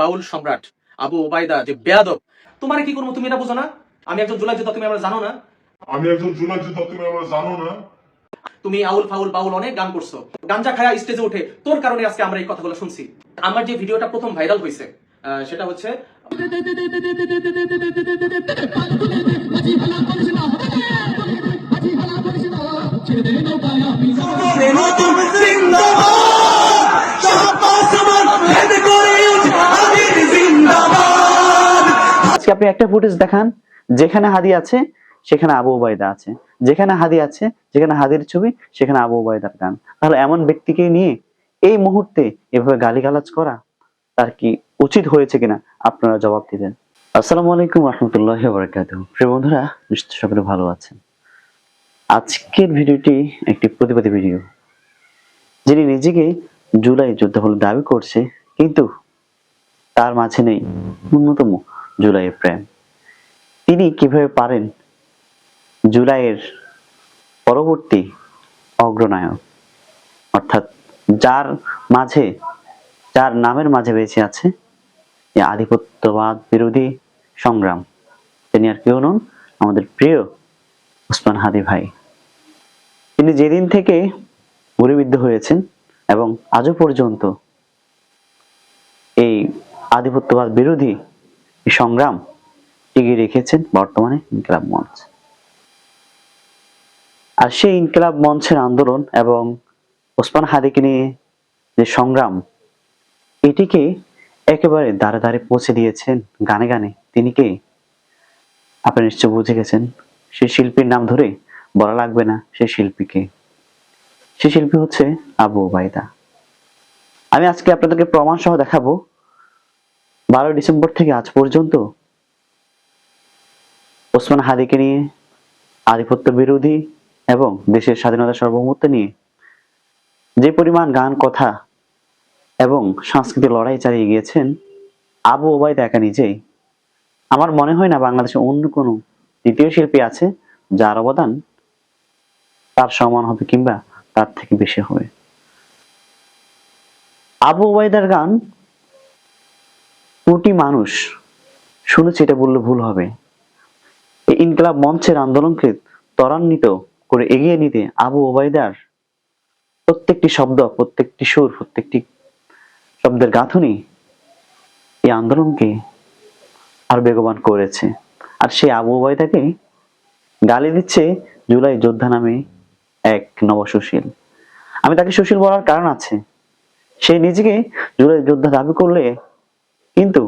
বাউল সম্রাট আবু ওবায়দা যে বেয়াদব। তোমার কি করব তুমি এটা বুঝো না? আমি একজন জুলাই যোদ্ধা তুমি আমরা জানো না? আমি একজন জুলাই যোদ্ধা তুমি আমার জানো না? তুমি আউল ফাউল বাউল অনেক গান করছ। গাঞ্জা খায়া স্টেজে উঠে তোর কারণে আজকে আমরা এই কথাগুলো শুনছি। আমার যে ভিডিওটা প্রথম ভাইরাল হয়েছে সেটা হচ্ছে আজকে আপনি একটা ফুটেজ দেখান, যেখানে হাদি আছে, সেখানে আবু ওবায়দা আছে। যেখানে হাদি আছে, যেখানে হাদির ছবি, সেখানে আবু ওবায়দার গান। তাহলে এমন ব্যক্তিকে নিয়ে এই মুহূর্তে এভাবে গালিগালাজ করা, তার কি উচিত হয়েছে কিনা আপনারা জবাব দিবেন। আসসালামু আলাইকুম রহমতুল্লাহ বরকাত প্রিয় বন্ধুরা নিশ্চয় সকলে ভালো আছেন। আজকের ভিডিওটি একটি প্রতিবাদী ভিডিও, যিনি নিজেকে জুলাই যোদ্ধা বলে দাবি করছে, কিন্তু তার মাঝে নেই ন্যূনতম জুলাইয়ের প্রেম। তিনি কীভাবে পারেন জুলাইয়ের পরবর্তী অগ্রনায়ক? অর্থাৎ যার মাঝে, যার নামের মাঝে বেঁচে আছে আধিপত্যবাদ বিরোধী সংগ্রাম। তিনি আর কেউ নন, আমাদের প্রিয় ওসমান হাদি ভাই। তিনি যেদিন থেকে গুলিবিদ্ধ হয়েছেন এবং আজও পর্যন্ত এই আধিপত্যবাদ বিরোধী সংগ্রাম টিকিয়ে রেখেছেন বর্তমানে ইনকিলাব মঞ্চ। আর সেই ইনকিলাব মঞ্চের আন্দোলন এবং ওসমান হাদিকে নিয়ে যে সংগ্রাম, এটিকে একেবারে দাঁড়ে দাঁড়ে পৌঁছে দিয়েছেন গানে গানে। তিনি কে? আপনি নিশ্চয় বুঝে গেছেন। সেই শিল্পীর নাম ধরে বলা লাগবে না সেই শিল্পীকে সেই শিল্পী হচ্ছে আবু ওবায়দা আমি আজকে আপনাদেরকে প্রমাণ সহ দেখাবো। বারোই ডিসেম্বর থেকে আজ পর্যন্ত ওসমান হাদিকে নিয়ে আধিপত্য বিরোধী এবং দেশের স্বাধীনতা সার্বভৌমত্ব নিয়ে যে পরিমাণ গান, কথা এবং সাংস্কৃতিক লড়াই চালিয়ে গিয়েছেন আবু ওবায়দা একা নিজেই। আমার মনে হয় না বাংলাদেশে অন্য কোনো দ্বিতীয় শিল্পী আছে যার অবদান তার সমান হবে কিংবা তার থেকে বেশি হবে। আবু ওবায়দার গান, কোটি মানুষ শুনেছে এটা বললে ভুল হবে। ইনকলাব মঞ্চের আন্দোলনকে ত্বরান্বিত করে এগিয়ে নিতে আবু ওবায়দার প্রত্যেকটি শব্দ, প্রত্যেকটি সুর, প্রত্যেকটি শব্দের গাঁথনি এই আন্দোলনকে আর বেগবান করেছে। আর সেই আবু ওবায়দাকে গালি দিচ্ছে জুলাই যোদ্ধা নামে এক নবসুশীল আমি তাকে সুশীল বলার কারণ আছে। সে নিজেকে জুলাই যোদ্ধা দাবি করলে কিন্তু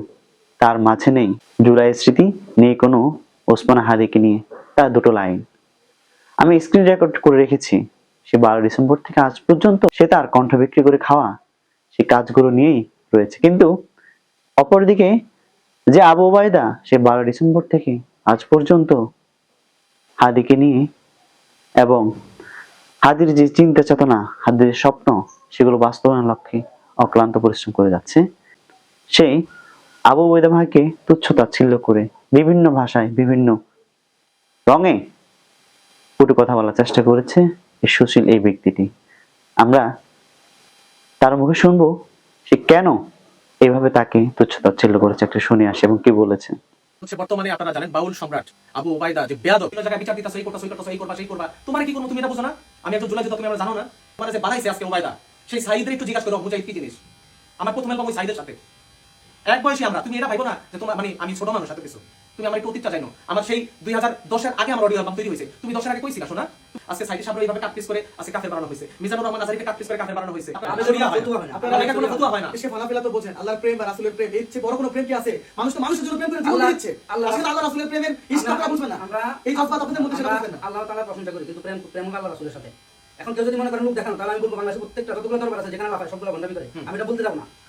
তার মাঝে নেই। জুলাই স্মৃতি নেই কোনো ওসমান হাদিকে নিয়ে। তার দুটো লাইন। আমি স্ক্রিন রেকর্ড করে রেখেছি। সে বারো ডিসেম্বর থেকে আজ পর্যন্ত সে তার কণ্ঠ বিক্রি করে খাওয়া সে কাজগুলো নিয়েই রয়েছে। কিন্তু অপরদিকে যে আবু ওবায়দা সে বারো ডিসেম্বর থেকে আজ পর্যন্ত হাদিকে নিয়ে এবং হাদির যে চিন্তা চেতনা, হাদির স্বপ্ন, সেগুলো বাস্তবায়নের লক্ষ্যে অক্লান্ত পরিশ্রম করে যাচ্ছে। সেই আবু ওবেদা ভাইকে তুচ্ছ তাচ্ছিল্য করে বিভিন্ন ভাষায়, বিভিন্ন রঙে কটু কথা বলার চেষ্টা করেছে এই সুশীল এই ব্যক্তিটি। আমরা তার মুখে শুনব সে কেন এইভাবে তাকে তুচ্ছ তাচ্ছিল্য করেছে? একটা শুনে আসে, এবং কি বলেছে? বর্তমানে আপনারা জানেন বাউল সম্রাট আবু যে বেয়াদব। বিভিন্ন জায়গায় বিচার দিতেছে এই করতেছে এই করতেছে এই করবা, সেই করবা। তোমার কি করব তুমি এটা বুঝো না? আমি একজন জুলাই তুমি আমরা জানো না? মানে যে বানাইছে আজকে ওবায়দা সেই সাইদের একটু জিজ্ঞাসা করো মুজাহিদ কি জিনিস? আমার প্রথম ওই সাইদের সাথে। এক বয়সী আমরা, তুমি এটা ভাইবো না যে তোমার মানে আমি ছোট মানুষ সাথে কিছু। তুমি আমার একটু অতীতটা জানো। আমার সেই দুই হাজার দশের আগে আমার অডিও অ্যালবাম তৈরি হয়েছে। তুমি দশের আগে কইছিলা শোনা আজকে সাইদের সামনে এইভাবে কাট পিস করে আজকে কাফের বানানো হয়েছে। মিজানুর রহমান আজারিকে কাট পিস করে কাফের বানানো হয়েছে। আপনার হয় হয় কোনো ফতুয়া হয় না। সে ফলাফেলা তো বোঝেন আল্লাহর প্রেম রাসূলের প্রেম। এর চেয়ে বড় কোনো প্রেম কি আছে? মানুষ তো মানুষের জন্য প্রেম করে জীবন দিচ্ছে। আল্লাহ- আসলে আল্লাহ রাসূলের প্রেমের বুঝবেন না। আমরা এই জজবাত আপনাদের মধ্যে সেটা বুঝবেন না। আল্লাহ তাআলা প্রশংসা করি কিন্তু প্রেম প্রেম আল্লাহ রাসূলের সাথে। এখন কেউ যদি মনে করেন মুখ দেখানো তাহলে আমি বলব বাংলাদেশে প্রত্যেকটা যতগুলো দরবার আছে যেখানে সবগুলো ভণ্ডামি করে। আমি এটা বলতে যাব না।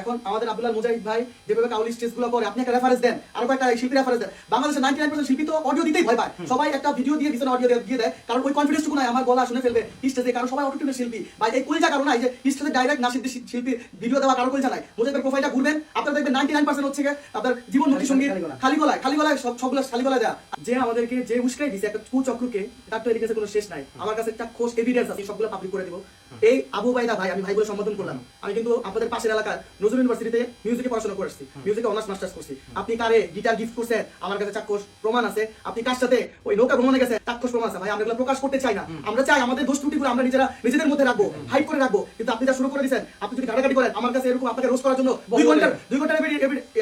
এখন আমাদের আব্দুল্লাহ মুজাহিদ ভাই যেভাবে কাউলি স্টেজগুলো করে আপনি একটা রেফারেন্স দেন আরও একটা শিল্পী রেফারেন্স দেন। বাংলাদেশের নাইনটি নাইন পার্সেন্ট শিল্পী তো অডিও দিতেই ভয় পায়। সবাই একটা ভিডিও দিয়ে দিচ্ছেন অডিও দিয়ে দেয় কারণ ওই কনফিডেন্স টুকু নাই আমার গলা শুনে ফেলবে স্টেজে কারণ সবাই অটোটিউনের শিল্পী। ভাই এই কলিজা কারণ নাই যে স্টেজে ডাইরেক্ট নাসিদ শিল্পী ভিডিও দেওয়া কারও কলিজা নাই। মুজাহিদের প্রোফাইলটা ঘুরবেন আপনারা দেখবেন নাইনটি নাইন পার্সেন্ট হচ্ছে আপনার জীবনমুখী সংগীত খালি খালি গলায় খালি গলায় সব সবগুলো খালি গলায় দেয়া। যে আমাদেরকে যে উস্কাই দিছে একটা কুচক্রকে তার তো এদিকে কোনো শেষ নাই। আমার কাছে একটা খোঁজ এভিডেন্স আছে সবগুলো পাবলিক করে দিব। এই আবু বাইদা ভাই আমি ভাই বলে সম্বোধন করলাম। আমি কিন্তু আপনাদের পাশের এলাকার নজরুল ইউনিভার্সিটিতে মিউজিকে পড়াশোনা করেছি মিউজিকে অনার্স মাস্টার্স করছি। আপনি কারে গিটার গিফট করছেন? আমার কাছে চাক্ষুষ প্রমাণ আছে। আপনি কার সাথে ওই নৌকা ভ্রমণে গেছে চাক্ষুষ প্রমাণ আছে। ভাই আমরা এগুলো প্রকাশ করতে চাই না। আমরা চাই আমাদের দোষ ত্রুটিগুলো আমরা নিজেরা নিজেদের মধ্যে রাখব হাইড করে রাখব। কিন্তু আপনি যা শুরু করে দিয়েছেন আপনি যদি ঘাটাঘাটি করেন আমার কাছে এরকম আপনাকে রোজ করার জন্য দুই ঘণ্টার দুই ঘণ্টার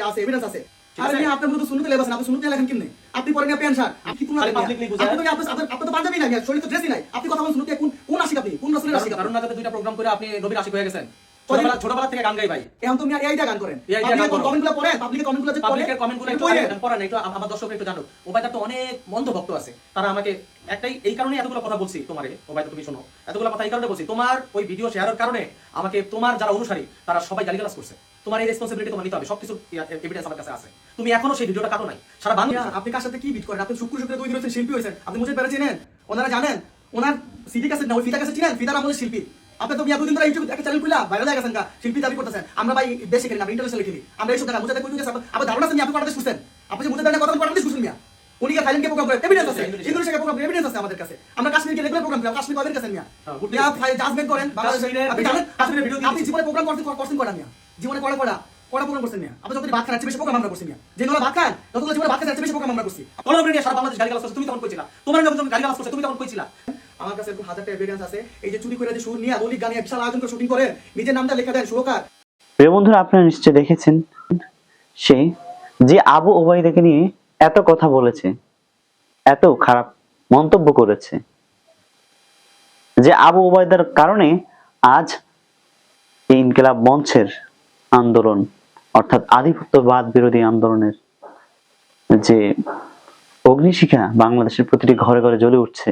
আছে এভিডেন্স আছে। আপনি আপনার মতো শুনতে লেবাসেন আপনি শুনতে লেখেন কিনে আপনি পরেন না প্যান্ট শার্ট আপনি কোন। আপনি আপনি আপনি- আপনি তো পাঞ্জাবি নাই শরীর তো ড্রেসই নাই। আপনি কথা বলেন শুনতে কোন কোন আশিক আপনি? কোন রাসূলের আশিক কারণ না দুইটা প্রোগ্রাম করে আপনি নবীর আশিক হয়ে গেছেন। ছোটবেলা ছোটবেলা থেকে গান গাই ভাই। এখন তুমি এই গান করেন। এই idea গান করো। কমেন্টগুলো পড়েন পাবলিকে কমেন্টগুলো যে পাবলিকের কমেন্টগুলো একটু পড়েন। আগে পড়া না একটু আমার দর্শকরা একটু জানো ওবাইদার তো অনেক মন্দ ভক্ত আছে। তারা আমাকে একটাই এই কারণে এতগুলো কথা বলছি তোমারে। ওবাইদা তুমি শোনো। এতগুলো কথা এই কারণে বলছি তোমার ওই ভিডিও শেয়ারের কারণে আমাকে তোমার যারা অনুসারী তারা সবাই গালিগালাজ করছে। তোমার এই রেসপন্সিবিলিটি তোমার নিতে হবে। সবকিছু এভিডেন্স আমার কাছে আছে। তুমি এখনও সেই ভিডিওটা কাটো নাই। সারা বাংলা মিয়া, আপনি কার সাথে কি বিট করেন? আপনি শুক্র শুক্র দুই দিন শিল্পী হয়েছেন। আপনি মুঝে পেরে চিনেন? ওনারা জানেন? ওনার সিডি কাছে না ওই ফিতা কাছে চিনেন ফিতার আমাদের শিল্পী। আপনি তো দুদিন ধরে ইউটিউব একটা চ্যানেল খুলা ভাইরাল হয়ে গেছেন শিল্পী দাবি করতেছেন। আমরা ভাই দেশে খেলি না ইন্টারন্যাশনাল খেলি। আমরা এইসব দেখা মুঝে কই গেছে আবার ধারণা আছে আপনি কটাতে শুনছেন আপনি যে মুঝে কথা মিয়া। উনি থাইল্যান্ডকে প্রোগ্রাম করে এভিডেন্স আছে। ইন্দোনেশিয়াকে প্রোগ্রাম করে এভিডেন্স আছে আমাদের কাছে। আমরা কাশ্মীরকে রেগুলার প্রোগ্রাম করি কাশ্মীর কাছে মিয়া? হ্যাঁ, মিয়া জাজমেন্ট করেন বাংলাদেশে আপনি জানেন কাশ্মীরের ভিডিও আপনি জীবনে প্রোগ্রাম করতে করছেন করা মিয়া? জীবনে করা করা কটা প্রোগ্রাম করছেন মিয়া? আপনি যতদিন ভাত খান বেশি প্রোগ্রাম আমরা করছি মিয়া। যে নোলা ভাত খান ততগুলো জীবনে ভাত খান বেশি প্রোগ্রাম আমরা করছি। সারা বাংলাদেশ তুমি তখন কইছিলা। তোমার করছে তুমি তখন কইছিলা। আমার কাছে এরকম হাজারটা এভিডেন্স আছে। এই যে চুরি করে যে সুর নিয়ে আধুনিক গানে বিশাল আয়োজন করে শুটিং করে, নিজের নামটা লেখা দেন সুরকার। প্রিয় বন্ধুরা, আপনারা নিশ্চয় দেখেছেন সে যে আবু ওবাইদাকে নিয়ে এত কথা বলেছে, এত খারাপ মন্তব্য করেছে, যে আবু ওবায়দার কারণে আজ এই ইনকিলাব মঞ্চের আন্দোলন, অর্থাৎ আধিপত্যবাদ বিরোধী আন্দোলনের যে অগ্নিশিখা বাংলাদেশের প্রতিটি ঘরে ঘরে জ্বলে উঠছে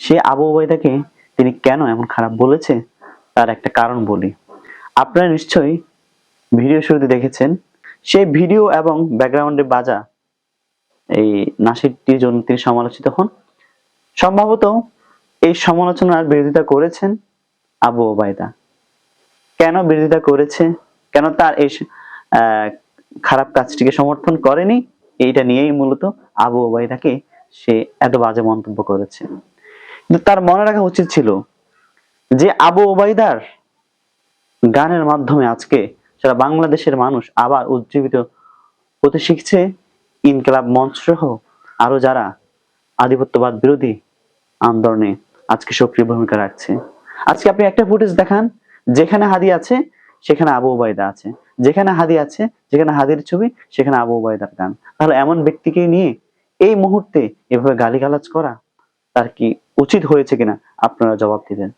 সে আবু ওবায়দাকে তিনি কেন এমন খারাপ বলেছে? তার একটা কারণ বলি। আপনারা নিশ্চয়ই ভিডিও শুরুতে দেখেছেন সেই ভিডিও এবং ব্যাকগ্রাউন্ডে বাজা এই নাসিরটির জন্য তিনি সমালোচিত হন। সম্ভবত এই সমালোচনার বিরোধিতা করেছেন আবু ওবায়দা কেন বিরোধিতা করেছে? কেন তার এই খারাপ কাজটিকে সমর্থন করেনি? এইটা নিয়েই মূলত আবু ওবায়দাকে সে এত বাজে মন্তব্য করেছে। তার মনে রাখা উচিত ছিল যে আবু ওবায়দার গানের মাধ্যমে আজকে সারা বাংলাদেশের মানুষ আবার উজ্জীবিত হতে শিখছে। ইনকলাব মঞ্চ সহ আরও যারা আধিপত্যবাদ বিরোধী আন্দোলনে আজকে সক্রিয় ভূমিকা রাখছে। আজকে আপনি একটা ফুটেজ দেখান, যেখানে হাদি আছে, সেখানে আবু ওবায়দা আছে। যেখানে হাদি আছে, যেখানে হাদির ছবি, সেখানে আবু ওবায়দার গান। তাহলে এমন ব্যক্তিকে নিয়ে এই মুহূর্তে এভাবে গালিগালাজ করা তার কি উচিত হয়েছে কিনা আপনারা জবাব দিবেন।